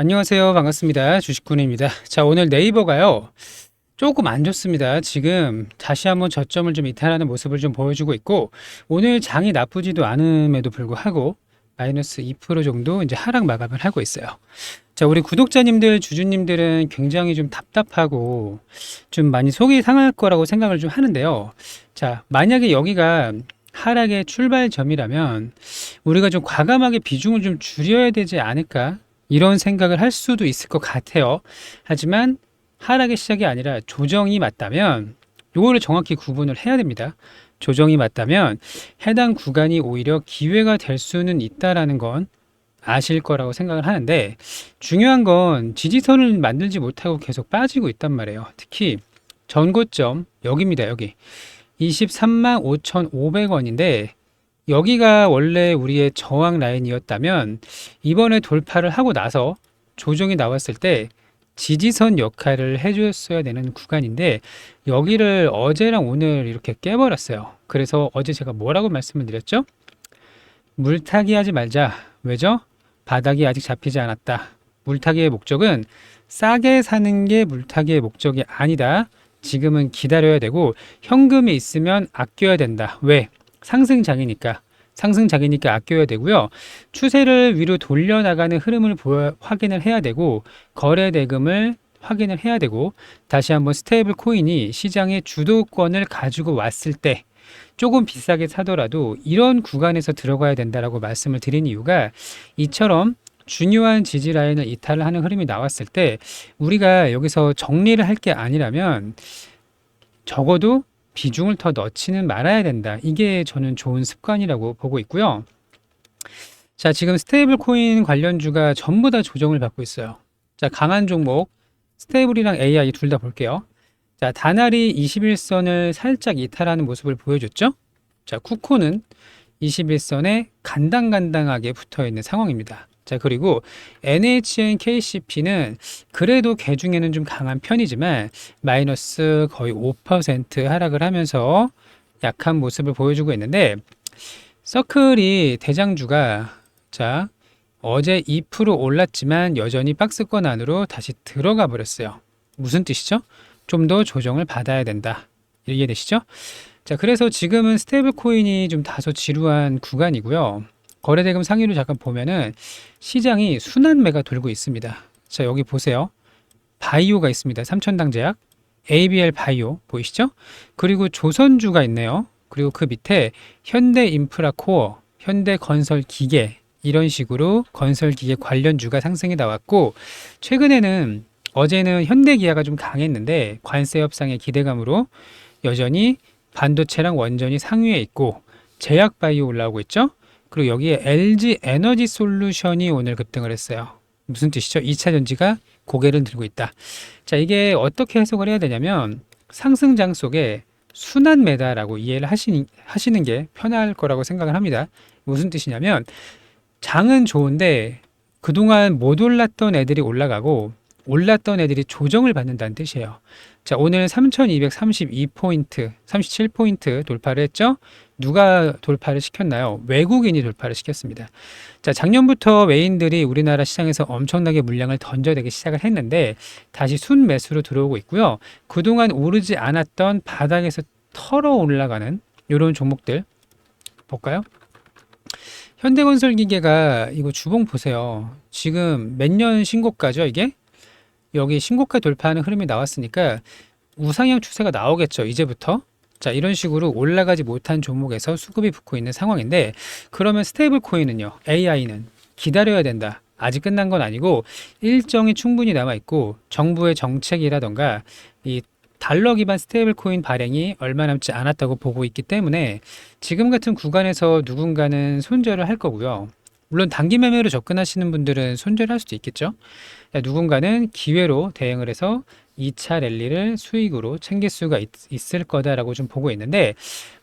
안녕하세요. 반갑습니다. 주식군입니다. 자, 오늘 네이버가요. 조금 안 좋습니다. 지금 다시 한번 저점을 좀 이탈하는 모습을 좀 보여주고 있고, 오늘 장이 나쁘지도 않음에도 불구하고, 마이너스 2% 정도 이제 하락 마감을 하고 있어요. 자, 우리 구독자님들, 주주님들은 굉장히 좀 답답하고, 좀 많이 속이 상할 거라고 생각을 좀 하는데요. 자, 만약에 여기가 하락의 출발점이라면, 우리가 좀 과감하게 비중을 좀 줄여야 되지 않을까? 이런 생각을 할 수도 있을 것 같아요. 하지만 하락의 시작이 아니라 조정이 맞다면 요거를 정확히 구분을 해야 됩니다. 조정이 맞다면 해당 구간이 오히려 기회가 될 수는 있다라는 건 아실 거라고 생각을 하는데 중요한 건 지지선을 만들지 못하고 계속 빠지고 있단 말이에요. 특히 전고점 여기입니다. 여기 23만 5,500원인데 여기가 원래 우리의 저항 라인이었다면 이번에 돌파를 하고 나서 조정이 나왔을 때 지지선 역할을 해줬어야 되는 구간인데 여기를 어제랑 오늘 이렇게 깨버렸어요. 그래서 어제 제가 뭐라고 말씀을 드렸죠? 물타기 하지 말자. 왜죠? 바닥이 아직 잡히지 않았다. 물타기의 목적은 싸게 사는 게 물타기의 목적이 아니다. 지금은 기다려야 되고 현금이 있으면 아껴야 된다. 왜? 상승장이니까. 상승장이니까 아껴야 되고요. 추세를 위로 돌려나가는 흐름을 보여, 확인을 해야 되고 거래 대금을 확인을 해야 되고 다시 한번 스테이블 코인이 시장의 주도권을 가지고 왔을 때 조금 비싸게 사더라도 이런 구간에서 들어가야 된다라고 말씀을 드린 이유가 이처럼 중요한 지지 라인을 이탈을 하는 흐름이 나왔을 때 우리가 여기서 정리를 할 게 아니라면 적어도 비중을 더 넣지는 말아야 된다. 이게 저는 좋은 습관이라고 보고 있고요. 자, 지금 스테이블 코인 관련주가 전부 다 조정을 받고 있어요. 자, 강한 종목, 스테이블이랑 AI 둘 다 볼게요. 자, 다나리 21선을 살짝 이탈하는 모습을 보여줬죠? 자, 쿠코는 21선에 간당간당하게 붙어 있는 상황입니다. 자, 그리고 NHN KCP는 그래도 개 중에는 좀 강한 편이지만 마이너스 거의 5% 하락을 하면서 약한 모습을 보여주고 있는데 서클이 대장주가 자, 어제 2% 올랐지만 여전히 박스권 안으로 다시 들어가 버렸어요. 무슨 뜻이죠? 좀 더 조정을 받아야 된다. 이해되시죠? 자, 그래서 지금은 스테이블 코인이 좀 다소 지루한 구간이고요. 거래대금 상위로 잠깐 보면은 시장이 순환매가 돌고 있습니다. 자, 여기 보세요. 바이오가 있습니다. 삼천당 제약, ABL 바이오 보이시죠? 그리고 조선주가 있네요. 그리고 그 밑에 현대인프라코어, 현대건설기계 이런 식으로 건설기계 관련주가 상승이 나왔고 최근에는 어제는 현대기아가 좀 강했는데 관세 협상의 기대감으로 여전히 반도체랑 원전이 상위에 있고 제약바이오 올라오고 있죠. 그리고 여기에 LG 에너지 솔루션이 오늘 급등을 했어요. 무슨 뜻이죠? 2차 전지가 고개를 들고 있다. 자, 이게 어떻게 해석을 해야 되냐면 상승장 속에 순환 매다라고 이해를 하시는, 하시는 게 편할 거라고 생각을 합니다. 무슨 뜻이냐면 장은 좋은데 그동안 못 올랐던 애들이 올라가고 올랐던 애들이 조정을 받는다는 뜻이에요. 자, 오늘 3232포인트, 37포인트 돌파를 했죠? 누가 돌파를 시켰나요? 외국인이 돌파를 시켰습니다. 자, 작년부터 외인들이 우리나라 시장에서 엄청나게 물량을 던져대기 시작을 했는데 다시 순 매수로 들어오고 있고요. 그동안 오르지 않았던 바닥에서 털어 올라가는 이런 종목들 볼까요? 현대건설 기계가 이거 주봉 보세요. 지금 몇 년 신고가죠, 이게? 여기 신고가 돌파하는 흐름이 나왔으니까 우상향 추세가 나오겠죠, 이제부터. 자, 이런 식으로 올라가지 못한 종목에서 수급이 붙고 있는 상황인데, 그러면 스테이블 코인은요, AI는 기다려야 된다. 아직 끝난 건 아니고, 일정이 충분히 남아 있고, 정부의 정책이라던가, 이 달러 기반 스테이블 코인 발행이 얼마 남지 않았다고 보고 있기 때문에, 지금 같은 구간에서 누군가는 손절을 할 거고요. 물론 단기 매매로 접근하시는 분들은 손절할 수도 있겠죠. 누군가는 기회로 대응을 해서 2차 랠리를 수익으로 챙길 수가 있, 을 거다라고 좀 보고 있는데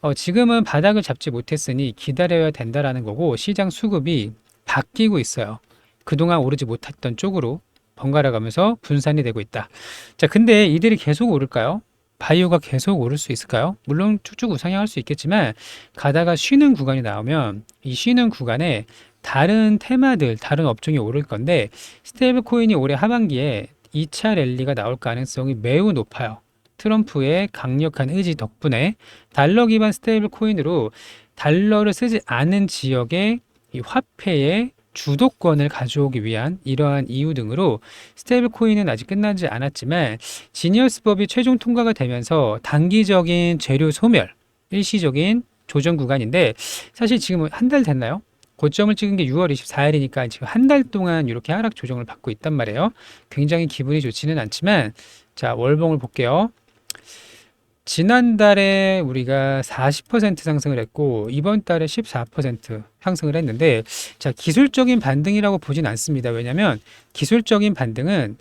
어, 지금은 바닥을 잡지 못했으니 기다려야 된다라는 거고 시장 수급이 바뀌고 있어요. 그동안 오르지 못했던 쪽으로 번갈아 가면서 분산이 되고 있다. 자, 근데 이들이 계속 오를까요? 바이오가 계속 오를 수 있을까요? 물론 쭉쭉 우상향할 수 있겠지만 가다가 쉬는 구간이 나오면 이 쉬는 구간에 다른 테마들, 다른 업종이 오를 건데 스테이블 코인이 올해 하반기에 2차 랠리가 나올 가능성이 매우 높아요. 트럼프의 강력한 의지 덕분에 달러 기반 스테이블 코인으로 달러를 쓰지 않은 지역의 이 화폐의 주도권을 가져오기 위한 이러한 이유 등으로 스테이블 코인은 아직 끝나지 않았지만 지니어스법이 최종 통과가 되면서 단기적인 재료 소멸, 일시적인 조정 구간인데 사실 지금 한 달 됐나요? 고점을 찍은 게 6월 24일이니까 지금 한 달 동안 이렇게 하락 조정을 받고 있단 말이에요. 굉장히 기분이 좋지는 않지만 자 월봉을 볼게요. 지난달에 우리가 40% 상승을 했고 이번 달에 14% 상승을 했는데 자 기술적인 반등이라고 보진 않습니다. 왜냐하면 기술적인 반등은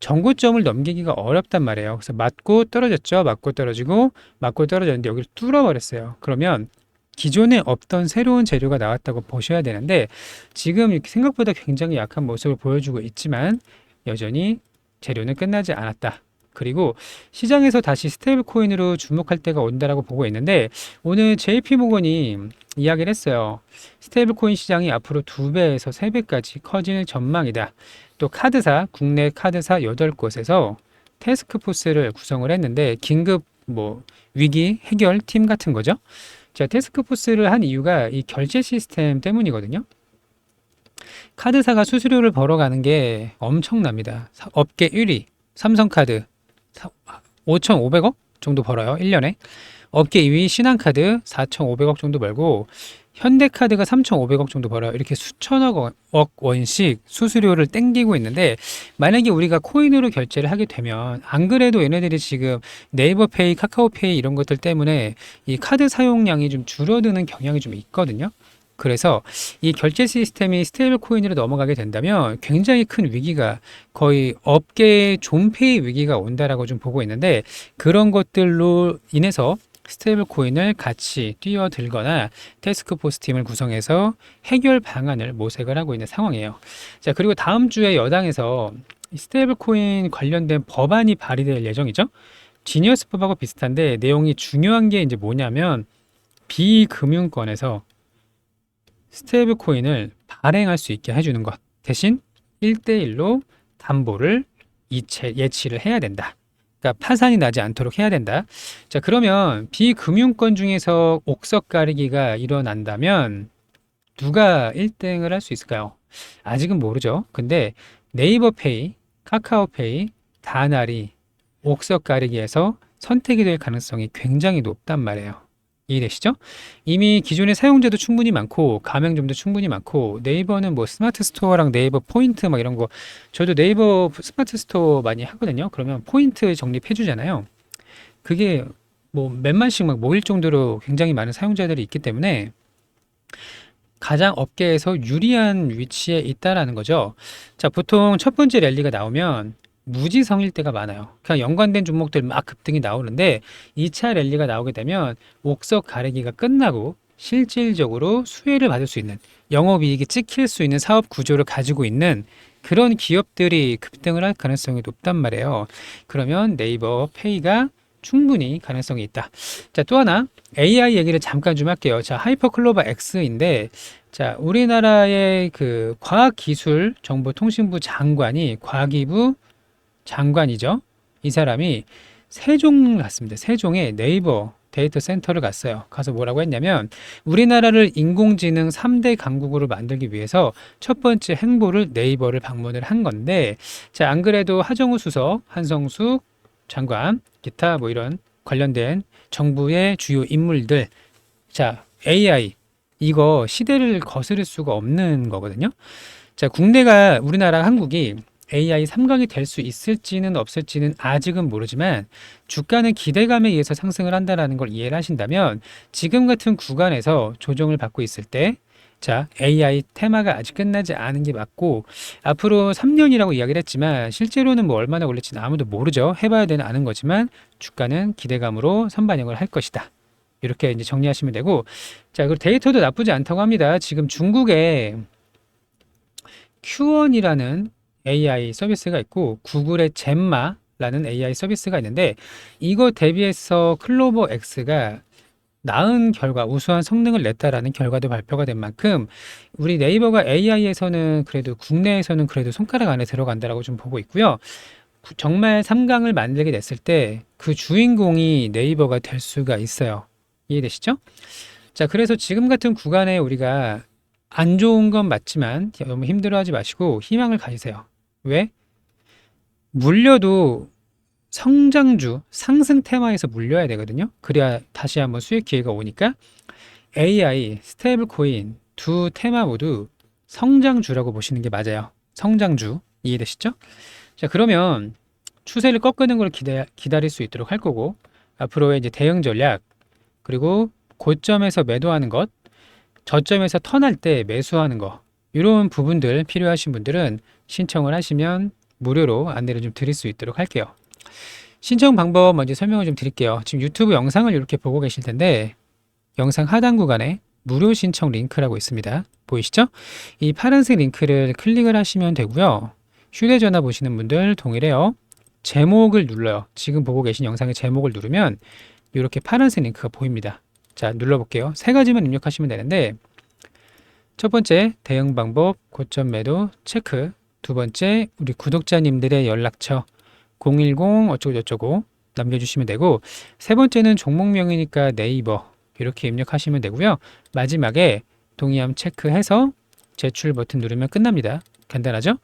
정고점을 넘기기가 어렵단 말이에요. 그래서 맞고 떨어졌죠. 맞고 떨어지고 맞고 떨어졌는데 여기를 뚫어버렸어요. 그러면 기존에 없던 새로운 재료가 나왔다고 보셔야 되는데 지금 생각보다 굉장히 약한 모습을 보여주고 있지만 여전히 재료는 끝나지 않았다. 그리고 시장에서 다시 스테이블 코인으로 주목할 때가 온다라고 보고 있는데 오늘 JP 모건이 이야기를 했어요. 스테이블 코인 시장이 앞으로 두 배에서 세 배까지 커질 전망이다. 또 카드사, 국내 카드사 8곳에서 테스크포스를 구성을 했는데 긴급 뭐 위기 해결 팀 같은 거죠. 자, 테스크포스를 한 이유가 이 결제 시스템 때문이거든요. 카드사가 수수료를 벌어가는 게 엄청납니다. 사- 업계 1위 삼성카드 5,500억 정도 벌어요. 1년에. 업계 2위 신한카드 4,500억 정도 벌고 현대카드가 3,500억 정도 벌어요. 이렇게 수천억 원씩 수수료를 땡기고 있는데 만약에 우리가 코인으로 결제를 하게 되면 안 그래도 얘네들이 지금 네이버페이, 카카오페이 이런 것들 때문에 이 카드 사용량이 좀 줄어드는 경향이 좀 있거든요. 그래서 이 결제 시스템이 스테이블 코인으로 넘어가게 된다면 굉장히 큰 위기가 거의 업계의 존폐의 위기가 온다라고 좀 보고 있는데 그런 것들로 인해서 스테이블 코인을 같이 뛰어들거나 테스크포스 팀을 구성해서 해결 방안을 모색을 하고 있는 상황이에요. 자, 그리고 다음 주에 여당에서 이 스테이블 코인 관련된 법안이 발의될 예정이죠. 지니어스법하고 비슷한데 내용이 중요한 게 이제 뭐냐면 비금융권에서 스테이블 코인을 발행할 수 있게 해주는 것 대신 1대1로 담보를 이체, 예치를 해야 된다. 그러니까 파산이 나지 않도록 해야 된다. 자, 그러면 비금융권 중에서 옥석 가리기가 일어난다면 누가 1등을 할 수 있을까요? 아직은 모르죠. 근데 네이버페이, 카카오페이, 다나리, 옥석 가리기에서 선택이 될 가능성이 굉장히 높단 말이에요. 이해되시죠? 이미 기존의 사용자도 충분히 많고 가맹점도 충분히 많고 네이버는 뭐 스마트 스토어랑 네이버 포인트 막 이런 거 저도 네이버 스마트 스토어 많이 하거든요. 그러면 포인트 적립해 주잖아요. 그게 뭐 몇만씩 막 모일 정도로 굉장히 많은 사용자들이 있기 때문에 가장 업계에서 유리한 위치에 있다라는 거죠. 자, 보통 첫 번째 랠리가 나오면 무지성일 때가 많아요. 그냥 연관된 종목들 막 급등이 나오는데 2차 랠리가 나오게 되면 옥석 가리기가 끝나고 실질적으로 수혜를 받을 수 있는 영업이익이 찍힐 수 있는 사업 구조를 가지고 있는 그런 기업들이 급등을 할 가능성이 높단 말이에요. 그러면 네이버 페이가 충분히 가능성이 있다. 자, 또 하나 AI 얘기를 잠깐 좀 할게요. 자, 하이퍼클로버 X인데 자, 우리나라의 그 과학기술 정보통신부 장관이 과기부 장관이죠. 이 사람이 세종 갔습니다. 세종에 네이버 데이터 센터를 갔어요. 가서 뭐라고 했냐면 우리나라를 인공지능 3대 강국으로 만들기 위해서 첫 번째 행보를 네이버를 방문을 한 건데 자, 안 그래도 하정우 수석, 한성숙 장관, 기타 뭐 이런 관련된 정부의 주요 인물들 자, AI 이거 시대를 거스를 수가 없는 거거든요. 자, 국내가 우리나라 한국이 AI 3강이 될 수 있을지는 없을지는 아직은 모르지만 주가는 기대감에 의해서 상승을 한다라는 걸 이해를 하신다면 지금 같은 구간에서 조정을 받고 있을 때 자, AI 테마가 아직 끝나지 않은 게 맞고 앞으로 3년이라고 이야기를 했지만 실제로는 뭐 얼마나 올릴지는 아무도 모르죠. 해봐야 되는 아는 거지만 주가는 기대감으로 선반영을 할 것이다. 이렇게 이제 정리하시면 되고 자, 그리고 데이터도 나쁘지 않다고 합니다. 지금 중국에 Q1이라는 AI 서비스가 있고 구글의 젬마라는 AI 서비스가 있는데 이거 대비해서 클로버 X가 나은 결과, 우수한 성능을 냈다라는 결과도 발표가 된 만큼 우리 네이버가 AI에서는 그래도 국내에서는 그래도 손가락 안에 들어간다라고 좀 보고 있고요. 구- 정말 3강을 만들게 됐을 때 그 주인공이 네이버가 될 수가 있어요. 이해되시죠? 자, 그래서 지금 같은 구간에 우리가 안 좋은 건 맞지만 너무 힘들어하지 마시고 희망을 가지세요. 왜? 물려도 성장주, 상승 테마에서 물려야 되거든요. 그래야 다시 한번 수익 기회가 오니까 AI, 스테이블 코인 두 테마 모두 성장주라고 보시는 게 맞아요. 성장주. 이해되시죠? 자, 그러면 추세를 꺾는 걸 기다, 기다릴 수 있도록 할 거고 앞으로의 이제 대응 전략 그리고 고점에서 매도하는 것, 저점에서 턴할 때 매수하는 거 이런 부분들 필요하신 분들은 신청을 하시면 무료로 안내를 좀 드릴 수 있도록 할게요. 신청 방법 먼저 설명을 좀 드릴게요. 지금 유튜브 영상을 이렇게 보고 계실 텐데 영상 하단 구간에 무료 신청 링크라고 있습니다. 보이시죠? 이 파란색 링크를 클릭을 하시면 되고요. 휴대전화 보시는 분들 동일해요. 제목을 눌러요. 지금 보고 계신 영상의 제목을 누르면 이렇게 파란색 링크가 보입니다. 자, 눌러볼게요. 세 가지만 입력하시면 되는데 첫 번째 대응 방법, 고점 매도 체크. 두 번째 우리 구독자님들의 연락처 010 어쩌고 저쩌고 남겨주시면 되고 세 번째는 종목명이니까 네이버 이렇게 입력하시면 되고요. 마지막에 동의함 체크해서 제출 버튼 누르면 끝납니다. 간단하죠?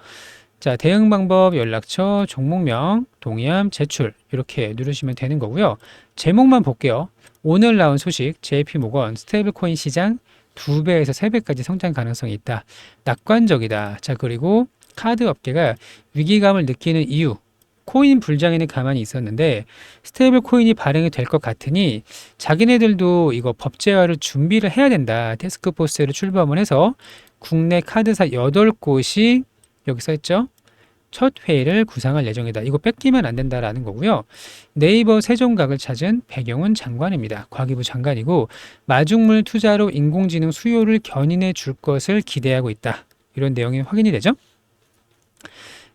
자, 대응 방법, 연락처, 종목명, 동의함, 제출 이렇게 누르시면 되는 거고요. 제목만 볼게요. 오늘 나온 소식 JP 모건 스테이블 코인 시장 2배에서 3배까지 성장 가능성이 있다. 낙관적이다. 자, 그리고 카드 업계가 위기감을 느끼는 이유 코인 불장에는 가만히 있었는데 스테이블 코인이 발행이 될 것 같으니 자기네들도 이거 법제화를 준비를 해야 된다. 테스크포스를 출범을 해서 국내 카드사 8곳이 여기 써 있죠. 첫 회의를 구상할 예정이다. 이거 뺏기면 안 된다라는 거고요. 네이버 세종각을 찾은 배경훈 장관입니다. 과기부 장관이고 마중물 투자로 인공지능 수요를 견인해 줄 것을 기대하고 있다. 이런 내용이 확인이 되죠.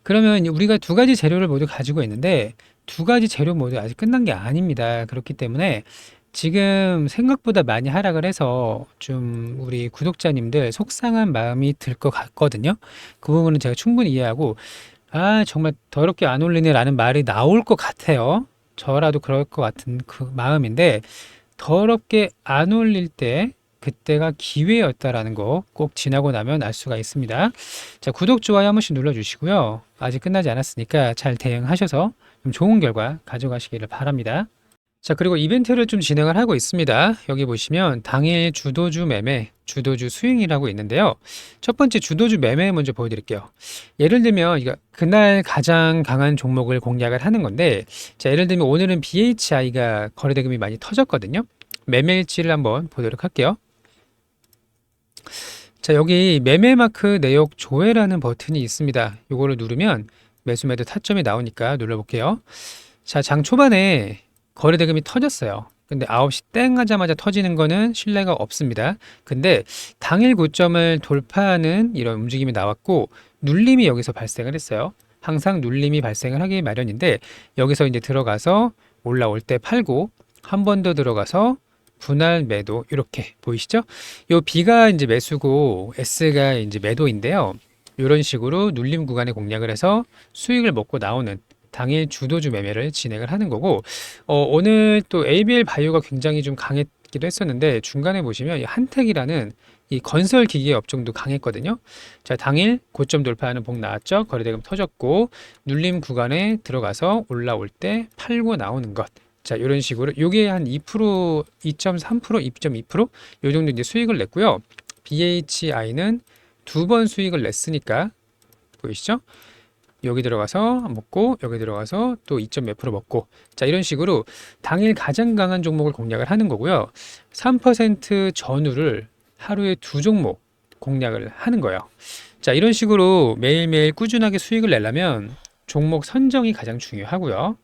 그러면 우리가 두 가지 재료를 모두 가지고 있는데 두 가지 재료 모두 아직 끝난 게 아닙니다. 그렇기 때문에 지금 생각보다 많이 하락을 해서 좀 우리 구독자님들 속상한 마음이 들 것 같거든요. 그 부분은 제가 충분히 이해하고 아 정말 더럽게 안 올리네 라는 말이 나올 것 같아요. 저라도 그럴 것 같은 그 마음인데 더럽게 안 올릴 때 그때가 기회였다라는 거 꼭 지나고 나면 알 수가 있습니다. 자, 구독, 좋아요 한 번씩 눌러주시고요. 아직 끝나지 않았으니까 잘 대응하셔서 좀 좋은 결과 가져가시기를 바랍니다. 자, 그리고 이벤트를 좀 진행을 하고 있습니다. 여기 보시면 당일 주도주 매매, 주도주 수익이라고 있는데요. 첫 번째 주도주 매매 먼저 보여드릴게요. 예를 들면, 이거 그날 가장 강한 종목을 공략을 하는 건데, 자, 예를 들면 오늘은 BHI가 거래대금이 많이 터졌거든요. 매매일치를 한번 보도록 할게요. 자, 여기 매매 마크 내역 조회라는 버튼이 있습니다. 이거를 누르면 매수 매도 타점이 나오니까 눌러볼게요. 자, 장 초반에 거래 대금이 터졌어요. 근데 9시 땡 하자마자 터지는 거는 신뢰가 없습니다. 근데 당일 고점을 돌파하는 이런 움직임이 나왔고 눌림이 여기서 발생을 했어요. 항상 눌림이 발생을 하기 마련인데 여기서 이제 들어가서 올라올 때 팔고 한 번 더 들어가서 분할 매도 이렇게 보이시죠? 요 B가 이제 매수고 S가 이제 매도인데요. 이런 식으로 눌림 구간에 공략을 해서 수익을 먹고 나오는 당일 주도주 매매를 진행을 하는 거고 어, 오늘 또 ABL 바이오가 굉장히 좀 강했기도 했었는데 중간에 보시면 이 한택이라는 이 건설 기계 업종도 강했거든요. 자, 당일 고점 돌파하는 복 나왔죠. 거래대금 터졌고 눌림 구간에 들어가서 올라올 때 팔고 나오는 것. 자, 이런 식으로 요게 한 2%, 2.3%, 2.2%요 정도 이제 수익을 냈고요. BHI는 두 번 수익을 냈으니까 보이시죠? 여기 들어가서 먹고 여기 들어가서 또 2. 몇 프로 먹고 자 이런 식으로 당일 가장 강한 종목을 공략을 하는 거고요. 3% 전후를 하루에 두 종목 공략을 하는 거예요. 자 이런 식으로 매일매일 꾸준하게 수익을 내려면 종목 선정이 가장 중요하고요.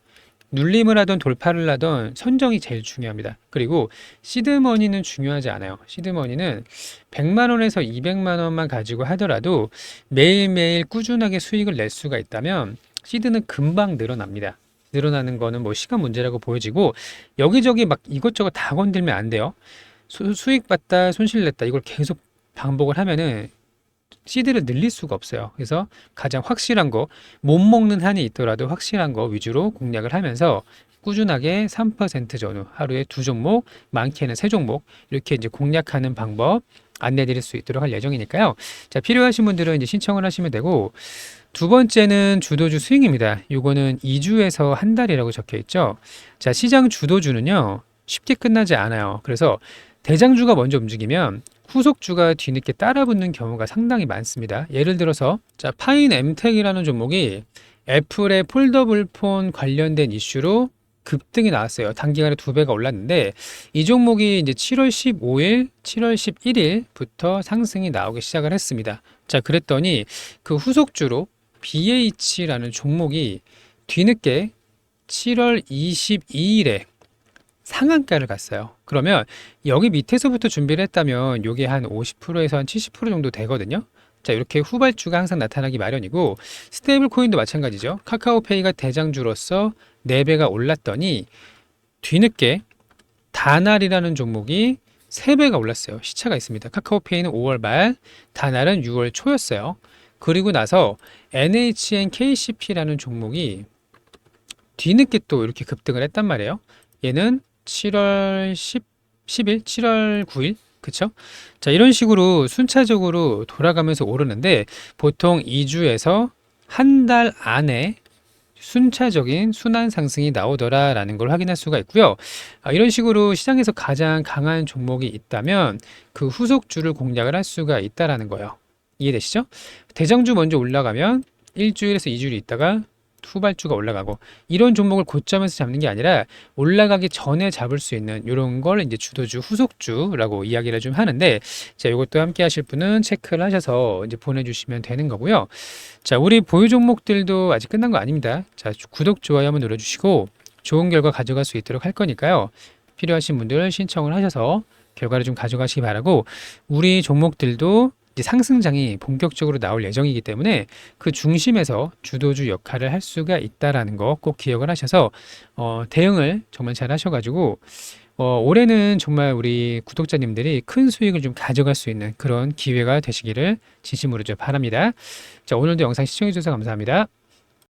눌림을 하던 돌파를 하던 선정이 제일 중요합니다. 그리고 시드머니는 중요하지 않아요. 시드머니는 100만 원에서 200만 원만 가지고 하더라도 매일매일 꾸준하게 수익을 낼 수가 있다면 시드는 금방 늘어납니다. 늘어나는 거는 뭐 시간 문제라고 보여지고 여기저기 막 이것저것 다 건들면 안 돼요. 수, 수익 봤다, 손실 냈다 이걸 계속 반복을 하면은 시드를 늘릴 수가 없어요. 그래서 가장 확실한 거, 못 먹는 한이 있더라도 확실한 거 위주로 공략을 하면서 꾸준하게 3% 전후 하루에 두 종목, 많게는 세 종목 이렇게 이제 공략하는 방법 안내 드릴 수 있도록 할 예정이니까요. 자, 필요하신 분들은 이제 신청을 하시면 되고 두 번째는 주도주 스윙입니다. 요거는 2주에서 한 달이라고 적혀 있죠. 자, 시장 주도주는요. 쉽게 끝나지 않아요. 그래서 대장주가 먼저 움직이면 후속주가 뒤늦게 따라붙는 경우가 상당히 많습니다. 예를 들어서 자, 파인 엠텍이라는 종목이 애플의 폴더블 폰 관련된 이슈로 급등이 나왔어요. 단기간에 두 배가 올랐는데 이 종목이 이제 7월 15일, 7월 11일부터 상승이 나오기 시작을 했습니다. 자, 그랬더니 그 후속주로 BH라는 종목이 뒤늦게 7월 22일에 상한가를 갔어요. 그러면 여기 밑에서부터 준비를 했다면 이게 한 50%에서 한 70% 정도 되거든요. 자, 이렇게 후발주가 항상 나타나기 마련이고 스테이블 코인도 마찬가지죠. 카카오페이가 대장주로서 4배가 올랐더니 뒤늦게 다날이라는 종목이 3배가 올랐어요. 시차가 있습니다. 카카오페이는 5월 말, 다날은 6월 초였어요. 그리고 나서 NHN KCP라는 종목이 뒤늦게 또 이렇게 급등을 했단 말이에요. 얘는 7월 10, 10일, 7월 9일, 그쵸? 자, 이런 식으로 순차적으로 돌아가면서 오르는데 보통 2주에서 한 달 안에 순차적인 순환 상승이 나오더라라는 걸 확인할 수가 있고요. 아, 이런 식으로 시장에서 가장 강한 종목이 있다면 그 후속주를 공략을 할 수가 있다라는 거예요. 이해되시죠? 대장주 먼저 올라가면 일주일에서 이주일 있다가 후발주가 올라가고 이런 종목을 고점에서 잡는 게 아니라 올라가기 전에 잡을 수 있는 이런 걸 이제 주도주 후속주라고 이야기를 좀 하는데 자 이것도 함께 하실 분은 체크를 하셔서 이제 보내주시면 되는 거고요. 자 우리 보유 종목들도 아직 끝난 거 아닙니다. 자 구독 좋아요 한번 눌러주시고 좋은 결과 가져갈 수 있도록 할 거니까요. 필요하신 분들 신청을 하셔서 결과를 좀 가져가시기 바라고 우리 종목들도 상승장이 본격적으로 나올 예정이기 때문에 그 중심에서 주도주 역할을 할 수가 있다라는 거 꼭 기억을 하셔서 어, 대응을 정말 잘 하셔가지고 어, 올해는 정말 우리 구독자님들이 큰 수익을 좀 가져갈 수 있는 그런 기회가 되시기를 진심으로 좀 바랍니다. 자, 오늘도 영상 시청해주셔서 감사합니다.